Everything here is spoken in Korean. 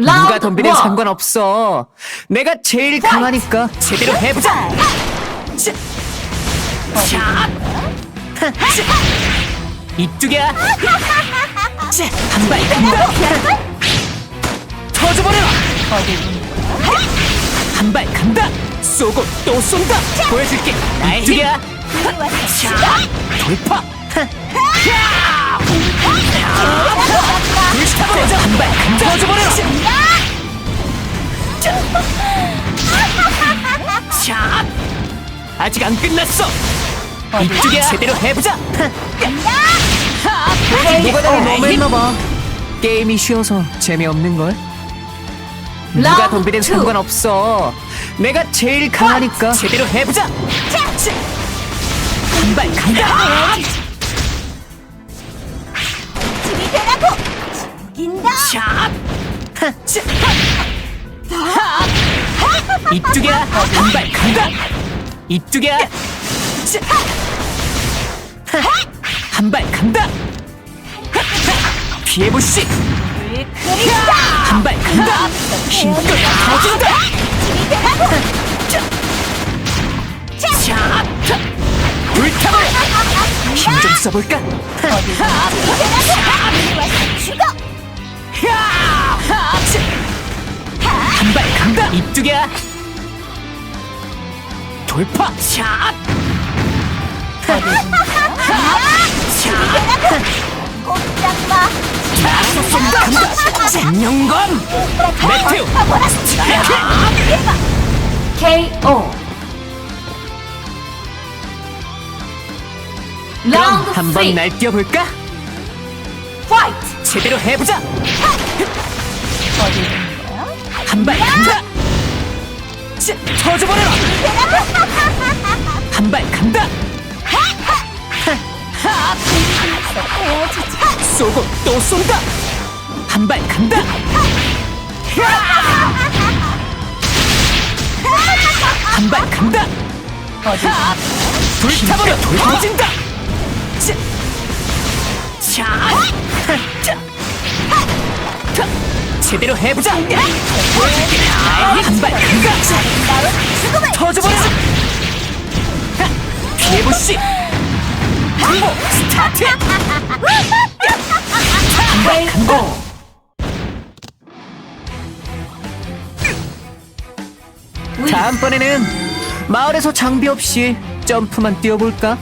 누가 덤비든 원. 상관없어. 내가 제일 강하니까 제대로 해보자. 이쪽이야. 자, 한발 간다. 터져버려. 한발 간다. 쏘고 또 쏜다. 보여줄게. 이쪽이야. 자, 돌파. 자, 아직 안 끝났어. 이쪽이야. 제대로 해보자. 노가다를 너무 했나봐. 게임이 쉬워서 재미없는 걸. 누가 라운드 덤비든 투. 상관없어. 내가 제일 강하니까 제대로 해보자. 한발 간다. 되라고 긴다 자, 하, 자. 이쪽이야. 한발 간다. 이쪽이야. 자. 한발 간다. 피해보시. 한발 간다. 힘껏 터진다. 자, 불타버려. 힘좀 써볼까? 간다. 이쪽이야. 돌파. 꼼짝마 간다. 정령검. 메테오. KO 그럼 라운드 한번 3 날뛰어볼까? 파이트 제대로 해보자. 한발 간다. 자, 터져버려라. 한발 간다. 쏘고 또 쏜다. 한발 간다. 한발 간다. 불타버려 터진다. 자, 자, 자, 자, 제대로 해보자. 한발 간다. 터져버려. 피해보시. 항복 스타트. 한발 간다. 다음번에는 마을에서 장비 없이 점프만 뛰어볼까?